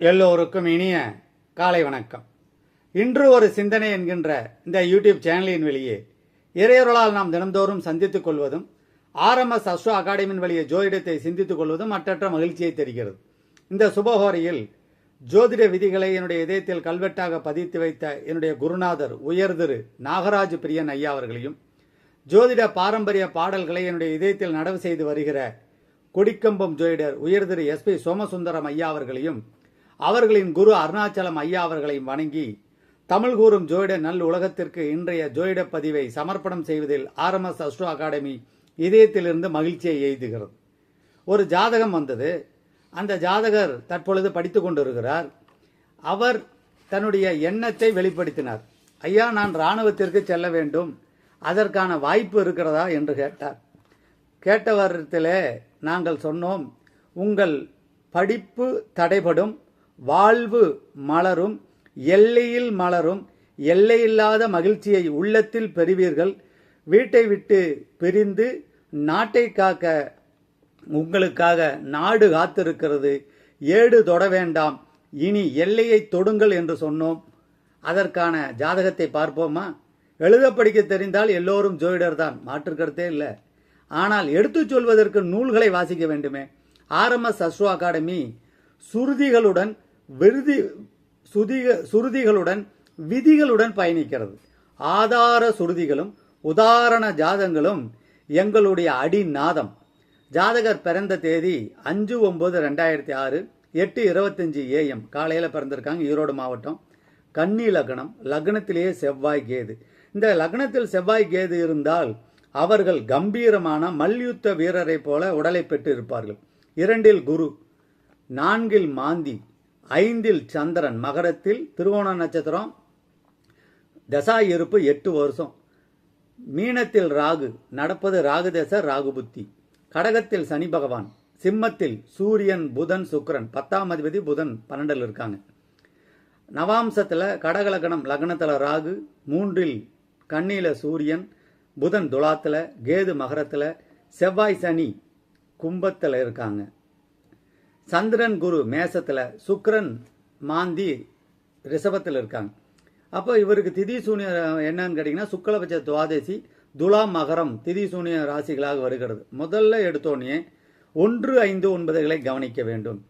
எல்லோருக்கும் இனிய காலை வணக்கம். இன்று ஒரு சிந்தனை என்கின்ற இந்த யூடியூப் சேனலின் வெளியே இறையொருளால் நாம் தினந்தோறும் சந்தித்துக் கொள்வதும் ஆர்எம்எஸ் அஸ்வா அகாடமியின் வழியே ஜோதிடத்தை சிந்தித்துக் கொள்வதும் மற்றற்ற மகிழ்ச்சியை தெரிகிறது. இந்த சுபஹோரையில் ஜோதிட விதிகளை என்னுடைய இதயத்தில் கல்வெட்டாக பதித்து வைத்த என்னுடைய குருநாதர் உயர்திரு நாகராஜ் பிரியன் ஐயா அவர்களையும் ஜோதிட பாரம்பரிய பாடல்களை என்னுடைய இதயத்தில் நடவு செய்து வருகிற கொடிக்கம்பம் ஜோதிடர் உயர்திரு எஸ்பி சோமசுந்தரம் ஐயா அவர்களையும் அவர்களின் குரு அருணாச்சலம் ஐயா அவர்களையும் வணங்கி தமிழ் கூறும் ஜோயிட நல் உலகத்திற்கு இன்றைய ஜோயிட பதிவை சமர்ப்பணம் செய்வதில் ஆர்எம்எஸ் அஸ்ட்ரோ அகாடமி இதயத்திலிருந்து மகிழ்ச்சியை எய்துகிறது. ஒரு ஜாதகம் வந்தது. அந்த ஜாதகர் தற்பொழுது படித்து கொண்டிருக்கிறார். அவர் தன்னுடைய எண்ணத்தை வெளிப்படுத்தினார். ஐயா நான் இராணுவத்திற்கு செல்ல வேண்டும். அதற்கான வாய்ப்பு இருக்கிறதா? என்று கேட்டார். கேட்டவரத்திலே நாங்கள் சொன்னோம் உங்கள் படிப்பு தடைபடும். வாழ்வு மலரும் எல்லையில் மலரும் எல்லையில்லாத மகிழ்ச்சியை உள்ளத்தில் பெறுவீர்கள். வீட்டை விட்டு பிரிந்து நாட்டை காக்க உங்களுக்காக நாடு காத்திருக்கிறது. ஏடு தொட வேண்டாம். இனி எல்லையை தொடுங்கள் என்று சொன்னோம். அதற்கான ஜாதகத்தை பார்ப்போமா? எழுத படிக்க தெரிந்தால் எல்லோரும் ஜோதிடர் தான். மாற்றுக்கருத்தே இல்லை. ஆனால் எடுத்துச் சொல்வதற்கு நூல்களை வாசிக்க வேண்டுமே. ஆர்எம்எஸ் அஸ்ட்ரோ அகாடமி சுருதிகளுடன் விருதி சுதிக சுருதிகளுடன் விதிகளுடன் பயணிக்கிறது. ஆதார சுருதிகளும் உதாரண ஜாதங்களும் எங்களுடைய அடிநாதம். ஜாதகர் பிறந்த தேதி அஞ்சு ஒம்பது ரெண்டாயிரத்தி ஆறு எட்டு இருபத்தஞ்சி ஏஎம் காலையில் பிறந்திருக்காங்க ஈரோடு மாவட்டம். கன்னி லக்னம் லக்னத்திலேயே செவ்வாய் கேது. இந்த லக்னத்தில் செவ்வாய் கேது இருந்தால் அவர்கள் கம்பீரமான மல்யுத்த வீரரை போல உடலை பெற்று இருப்பார்கள் இரண்டில் குரு நான்கில் மாந்தி. ஐந்தில் சந்திரன் மகரத்தில் திருவோண நட்சத்திரம் தசா இருப்பு எட்டு வருஷம். மீனத்தில் ராகு நடப்பது ராகு தசை ராகு புத்தி. கடகத்தில் சனி பகவான் சிம்மத்தில் சூரியன் புதன் சுக்கரன். பத்தாம் அதிபதி புதன் பன்னெண்டில் இருக்காங்க. நவாம்சத்தில் கடகலகணம் லக்னத்தில் ராகு மூன்றில் கண்ணியில் சூரியன் புதன் துலாத்தில் கேது மகரத்தில் செவ்வாய் சனி கும்பத்தில் இருக்காங்க. சந்திரன் குரு மேசத்தில் சுக்ரன் மாந்தி ரிஷபத்தில் இருக்காங்க. அப்போ இவருக்கு திதி சூனிய என்னன்னு கேட்டிங்கன்னா சுக்லபட்ச துவாதசி துலாம் மகரம் திதி சூனிய ராசிகளாக வருகிறது. முதல்ல எடுத்தோடனே ஒன்று ஐந்து ஒன்பதுகளை கவனிக்க வேண்டும்.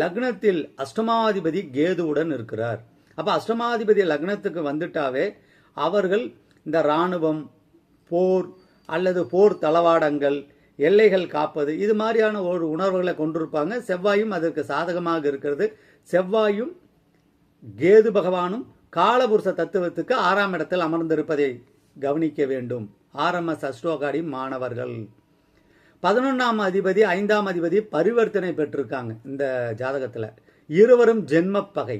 லக்னத்தில் அஷ்டமாதிபதி கேதுவுடன் இருக்கிறார். அப்போ அஷ்டமாதிபதி லக்னத்துக்கு வந்துட்டாவே அவர்கள் இந்த இராணுவம் போர் அல்லது போர் தளவாடங்கள் எல்லைகள் காப்பது இது மாதிரியான ஒரு உணர்வுகளை கொண்டிருப்பாங்க. செவ்வாயும் அதற்கு சாதகமாக இருக்கிறது. செவ்வாயும் கேது பகவானும் காலபுருஷ தத்துவத்துக்கு ஆறாம் இடத்தில் அமர்ந்திருப்பதை கவனிக்க வேண்டும். ஆர்எம்எஸ் சஷ்டோகாடி மாணவர்கள். பதினொன்றாம் அதிபதி ஐந்தாம் அதிபதி பரிவர்த்தனை பெற்றிருக்காங்க இந்த ஜாதகத்தில். இருவரும் ஜென்ம பகை.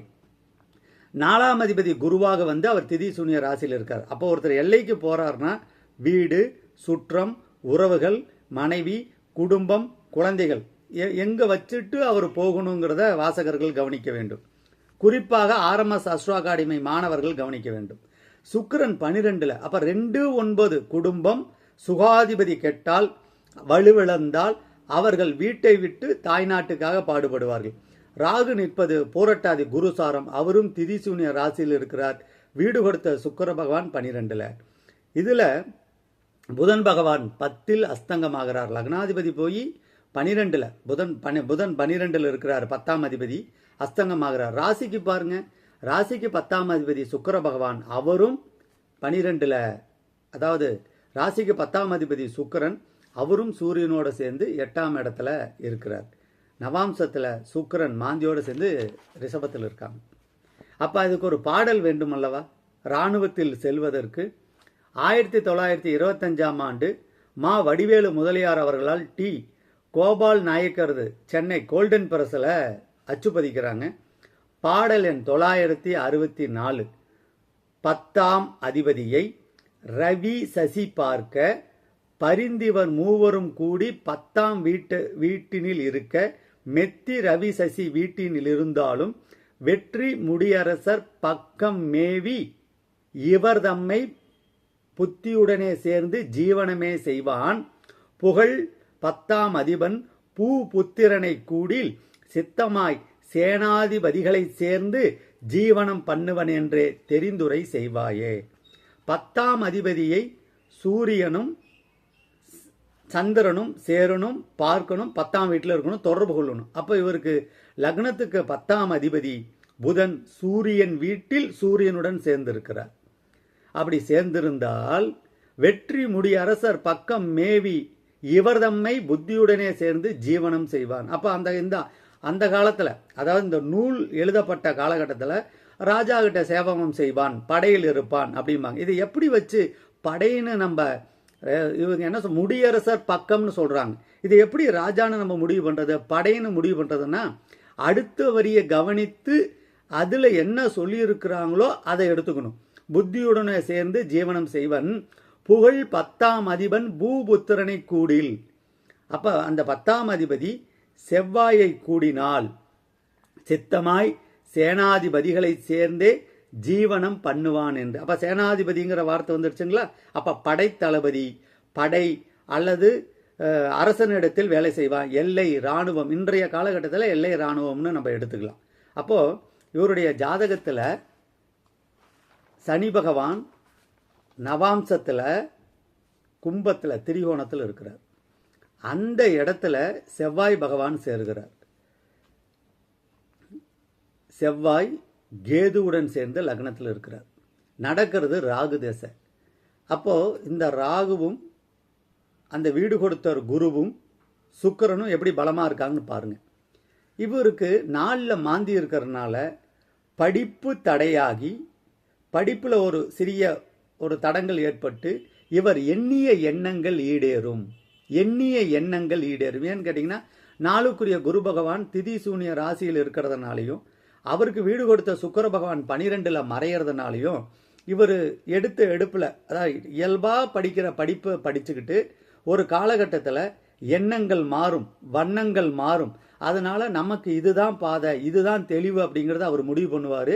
நாலாம் அதிபதி குருவாக வந்து அவர் திதி சூனிய ராசியில் இருக்கார். அப்போ ஒருத்தர் எல்லைக்கு போறாருன்னா வீடு சுற்றம் உறவுகள் மனைவி குடும்பம் குழந்தைகள். எ- எங்க வச்சுட்டு அவர் போகணுங்கிறத வாசகர்கள் கவனிக்க வேண்டும். குறிப்பாக ஆர்எம்எஸ் அஸ்ரோ அகாடமி மாணவர்கள் கவனிக்க வேண்டும். சுக்கிரன் பனிரெண்டுல அப்ப ரெண்டு ஒன்பது குடும்பம் சுகாதிபதி கெட்டால் வலுவிழந்தால் அவர்கள் வீட்டை விட்டு தாய்நாட்டுக்காக பாடுபடுவார்கள். ராகு நிற்பது போரட்டாதி குருசாரம் அவரும் திதிசூனிய ராசியில் இருக்கிறார். வீடு கொடுத்த சுக்கிர பகவான் பனிரெண்டுல. இதுல புதன் பகவான் பத்தில் அஸ்தங்கமாகிறார். லக்னாதிபதி போய் பனிரெண்டில் புதன் பனி புதன் பனிரெண்டில் இருக்கிறார் பத்தாம் அதிபதி அஸ்தங்கமாகிறார். ராசிக்கு பாருங்க ராசிக்கு பத்தாம் அதிபதி சுக்கர பகவான் அவரும் பனிரெண்டில் அதாவது ராசிக்கு பத்தாம் அதிபதி சுக்கிரன் அவரும் சூரியனோடு சேர்ந்து எட்டாம் இடத்துல இருக்கிறார். நவாம்சத்தில் சுக்கரன் மாந்தியோடு சேர்ந்து ரிஷபத்தில் இருக்காங்க. அப்போ அதுக்கு ஒரு பாடல் வேண்டும் அல்லவா? இராணுவத்தில் செல்வதற்கு ஆயிரத்தி தொள்ளாயிரத்தி இருபத்தஞ்சாம் ஆண்டு மா வடிவேலு முதலியார் அவர்களால் டி. கோபால் நாயக்கரது சென்னை கோல்டன் பிரஸில் அச்சுப்பதிக்கிறாங்க. பாடல் எண் தொள்ளாயிரத்தி அறுபத்தி நாலு. பத்தாம் அதிபதியை ரவி சசி பார்க்க பரிந்திவர் மூவரும் கூடி பத்தாம் வீட்டு வீட்டினில் இருக்க மெத்தி ரவி சசி வீட்டினில் இருந்தாலும் வெற்றி முடியரசர் பக்கம் மேவி இவர் தம்மை புத்தியுடனே சேர்ந்து ஜீவனமே செய்வான். புகழ் பத்தாம் அதிபன் பூ புத்திரனை கூடில் சித்தமாய் சேனாதிபதிகளை சேர்ந்து ஜீவனம் பண்ணுவன் என்றே தெரிந்துரை செய்வாயே. பத்தாம் அதிபதியை சூரியனும் சந்திரனும் சேரனும் பார்க்கணும் பத்தாம் வீட்டில் இருக்கணும் தொடர்பு கொள்ளணும். அப்போ இவருக்கு லக்னத்துக்கு பத்தாம் அதிபதி புதன் சூரியன் வீட்டில் சூரியனுடன் சேர்ந்திருக்கிறார். அப்படி சேர்ந்திருந்தால் வெற்றி முடி அரசர் பக்கம் மேவி இவர் தம்மை புத்தியுடனே சேர்ந்து ஜீவனம் செய்வான். அப்போ அந்த இந்த அந்த காலத்தில் அதாவது இந்த நூல் எழுதப்பட்ட காலகட்டத்தில் ராஜா கிட்ட சேவகம் செய்வான் படையில் இருப்பான் அப்படிம்பாங்க. இது எப்படி வச்சு படைன்னு நம்ம இவங்க என்ன சொல் முடியரசர் பக்கம்னு சொல்கிறாங்க இது எப்படி ராஜான்னு நம்ம முடிவு பண்ணுறது படைன்னு முடிவு பண்ணுறதுன்னா அடுத்த வரியை கவனித்து அதில் என்ன சொல்லியிருக்கிறாங்களோ அதை எடுத்துக்கணும். புத்தியுடனே சேர்ந்து ஜீவனம் செய்வன். புகழ் பத்தாம் அதிபன் பூபுத்திரனை கூடில். அப்ப அந்த பத்தாம் அதிபதி செவ்வாயை கூடினால் சித்தமாய் சேனாதிபதிகளை சேர்ந்தே ஜீவனம் பண்ணுவான் என்று. அப்ப சேனாதிபதிங்கிற வார்த்தை வந்துருச்சுங்களா? அப்ப படைத்தளபதி படை அல்லது அரசனிடத்தில் வேலை செய்வான். எல்லை இராணுவம். இன்றைய காலகட்டத்தில் எல்லை இராணுவம்னு நம்ம எடுத்துக்கலாம். அப்போ இவருடைய ஜாதகத்தில் சனி பகவான் நவாம்சத்தில் கும்பத்தில் திரிகோணத்தில் இருக்கிறார். அந்த இடத்துல செவ்வாய் பகவான் சேர்கிறார். செவ்வாய் கேதுவுடன் சேர்ந்து லக்னத்தில் இருக்கிறார். நடக்கிறது ராகு தேசை. அப்போது இந்த ராகுவும் அந்த வீடு கொடுத்தவர் குருவும் சுக்கிரனும் எப்படி பலமாக இருக்காங்கன்னு பாருங்கள் இவருக்கு நாளில் மாந்தி இருக்கிறதுனால படிப்பு தடையாகி படிப்பில் ஒரு சிறிய ஒரு தடங்கள் ஏற்பட்டு இவர் எண்ணிய எண்ணங்கள் ஈடேறும். எண்ணிய எண்ணங்கள் ஈடேறும். ஏன்னு கேட்டிங்கன்னா நாளுக்குரிய குரு பகவான் திதி சூனிய ராசியில் இருக்கிறதுனாலையும் அவருக்கு வீடு கொடுத்த சுக்கர பகவான் பனிரெண்டில் மறையறதுனாலையும் இவர் எடுத்த எடுப்பில் அதாவது இயல்பாக படிக்கிற படிப்பை படிச்சுக்கிட்டு ஒரு காலகட்டத்தில் எண்ணங்கள் மாறும் வண்ணங்கள் மாறும். அதனால் நமக்கு இதுதான் பாதை இதுதான் தெளிவு அப்படிங்கிறத அவர் முடிவு பண்ணுவார்.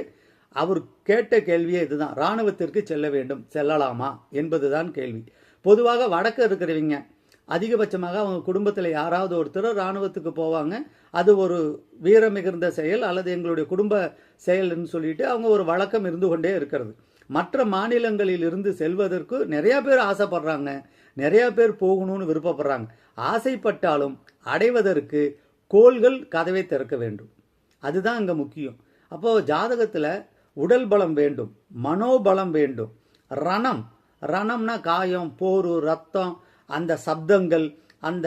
அவர் கேட்ட கேள்வியே இதுதான். ராணுவத்திற்கு செல்ல வேண்டும். செல்லலாமா? என்பதுதான் கேள்வி. பொதுவாக வடக்க இருக்கிறவங்க அதிகபட்சமாக அவங்க குடும்பத்தில் யாராவது ஒருத்தர் ராணுவத்துக்கு போவாங்க. அது ஒரு வீரமிகுந்த செயல் அல்லது எங்களுடைய குடும்ப செயல்னு சொல்லிட்டு அவங்க ஒரு வழக்கம் இருந்து கொண்டே இருக்கிறது. மற்ற மாநிலங்களில் இருந்து செல்வதற்கு நிறையா பேர் ஆசைப்படுறாங்க. நிறையா பேர் போகணும்னு விருப்பப்படுறாங்க. ஆசைப்பட்டாலும் அடைவதற்கு கோள்கள் கதவை திறக்க வேண்டும். அதுதான் அங்கே முக்கியம். அப்போது ஜாதகத்தில் உடல் பலம் வேண்டும் மனோபலம் வேண்டும். ரணம் ரணம்னா காயம் போர் ரத்தம் அந்த சப்தங்கள் அந்த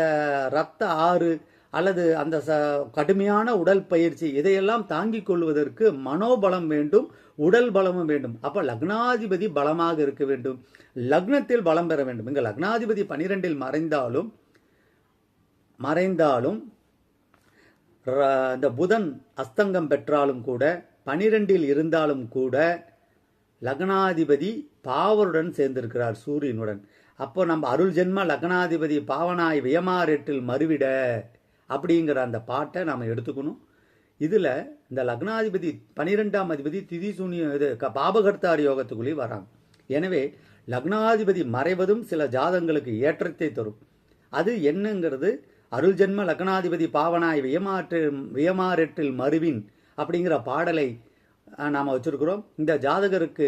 ரத்த ஆறு அல்லது அந்த ச கடுமையான உடல் பயிற்சி இதையெல்லாம் தாங்கிக் கொள்வதற்கு மனோபலம் வேண்டும் உடல் பலமும் வேண்டும். அப்போ லக்னாதிபதி பலமாக இருக்க வேண்டும். லக்னத்தில் பலம் பெற வேண்டும். இங்கே லக்னாதிபதி பனிரெண்டில் மறைந்தாலும் மறைந்தாலும் ர- இந்த புதன் அஸ்தங்கம் பெற்றாலும் கூட பனிரெண்டில் இருந்தாலும் கூட லக்னாதிபதி பாவருடன் சேர்ந்திருக்கிறார் சூரியனுடன். அப்போ நம்ம அருள் ஜென்ம லக்னாதிபதி பாவனாய் வியமாரெட்டில் மறுவிட அப்படிங்கிற அந்த பாட்டை நாம் எடுத்துக்கணும். இதில் இந்த லக்னாதிபதி பனிரெண்டாம் அதிபதி திதி சூனிய இது க- பாபகர்த்தார் யோகத்துக்குள்ளேயே வராங்க. எனவே லக்னாதிபதி மறைவதும் சில ஜாதங்களுக்கு ஏற்றத்தை தரும். அது என்னங்கிறது அருள் ஜென்ம லக்னாதிபதி பாவனாய் வியமாற்று வியமாரெட்டில் மறுவின் அப்படிங்கிற பாடலை நாம் வச்சுருக்கிறோம். இந்த ஜாதகருக்கு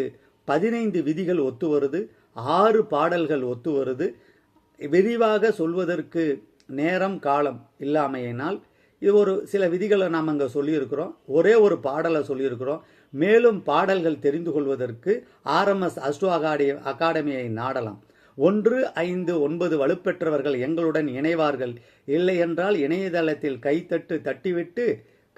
பதினைந்து விதிகள் ஒத்து வருது ஆறு பாடல்கள் ஒத்து வருது. விரிவாக சொல்வதற்கு நேரம் காலம் இல்லாமையினால் இது ஒரு சில விதிகளை நாம் அங்கே சொல்லியிருக்கிறோம். ஒரே ஒரு பாடலை சொல்லியிருக்கிறோம். மேலும் பாடல்கள் தெரிந்து கொள்வதற்கு ஆர்எம்எஸ் அஸ்ட்ரோ அகாடி அகாடமியை நாடலாம். ஒன்று ஐந்து ஒன்பது வலுப்பெற்றவர்கள் எங்களுடன் இணைவார்கள். இல்லையென்றால் இணையதளத்தில் கைத்தட்டு தட்டிவிட்டு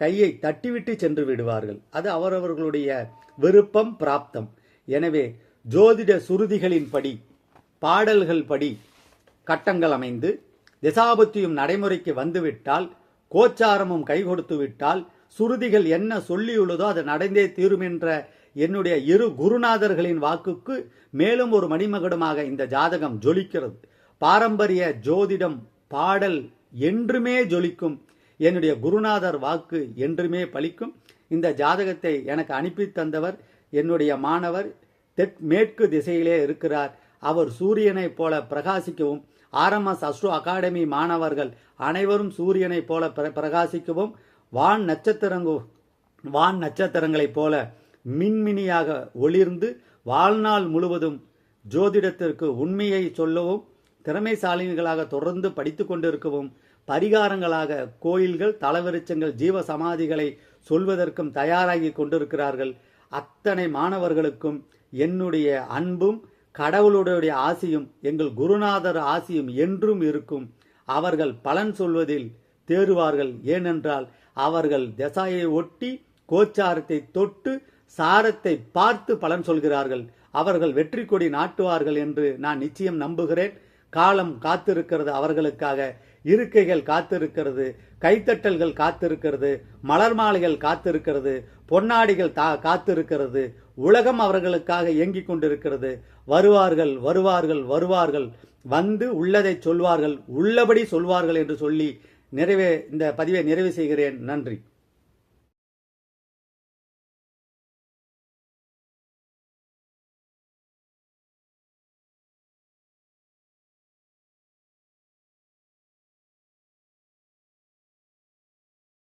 கையை தட்டிவிட்டு சென்று விடுவார்கள். அது அவரவர்களுடைய விருப்பம் பிராப்தம். எனவே ஜோதிட சுருதிகளின்படி பாடல்கள் படி கட்டங்கள் அமைந்து திசாபத்தியும் நடைமுறைக்கு வந்துவிட்டால் கோச்சாரமும் கை கொடுத்து விட்டால் சுருதிகள் என்ன சொல்லியுள்ளதோ அது நடந்தே தீரும் என்ற என்னுடைய இரு குருநாதர்களின் வாக்குக்கு மேலும் ஒரு மணிமகுடமாக இந்த ஜாதகம் ஜொலிக்கிறது. பாரம்பரிய ஜோதிடம் பாடல் என்றுமே ஜொலிக்கும் என்னுடைய குருநாதர் வாக்கு என்றுமே பலிக்கும். இந்த ஜாதகத்தை எனக்கு அனுப்பி தந்தவர் என்னுடைய மாணவர் தெற்கு மேற்கு திசையிலே இருக்கிறார். அவர் சூரியனைப் போல பிரகாசிக்கவும் ஆர்எம்எஸ் அஸ்ட்ரோ அகாடமி மாணவர்கள் அனைவரும் சூரியனைப் போல பிர- பிரகாசிக்கவும் வான் நட்சத்திரங்கு வான் நட்சத்திரங்களைப் போல மின்மினியாக ஒளிர்ந்து வாழ்நாள் முழுவதும் ஜோதிடத்திற்கு உண்மையை சொல்லவும் திறமைசாலிகளாக தொடர்ந்து படித்து கொண்டிருக்கவும் பரிகாரங்களாக கோயில்கள் தலவிருச்சங்கள் ஜீவ சமாதிகளை சொல்வதற்கும் தயாராகி கொண்டிருக்கிறார்கள். அத்தனை மாணவர்களுக்கும் என்னுடைய அன்பும் கடவுளுடைய ஆசியும் எங்கள் குருநாதர் ஆசியும் என்றும் இருக்கும். அவர்கள் பலன் சொல்வதில் தேறுவார்கள். ஏனென்றால் அவர்கள் தசாயை ஒட்டி கோச்சாரத்தை தொட்டு சாரத்தை பார்த்து பலன் சொல்கிறார்கள். அவர்கள் வெற்றி கொடி நாட்டுவார்கள் என்று நான் நிச்சயம் நம்புகிறேன். காலம் காத்திருக்கிறது அவர்களுக்காக. இருக்கைகள் காத்திருக்கிறது கைத்தட்டல்கள் காத்திருக்கிறது மலர் மாலைகள் காத்திருக்கிறது பொன்னாடிகள் தா காத்திருக்கிறது உலகம் அவர்களுக்காக இயங்கிக் கொண்டிருக்கிறது. வருவார்கள் வருவார்கள் வருவார்கள். வந்து உள்ளதை சொல்வார்கள் உள்ளபடி சொல்வார்கள் என்று சொல்லி நிறைவே இந்த பதிவை நிறைவு செய்கிறேன். நன்றி.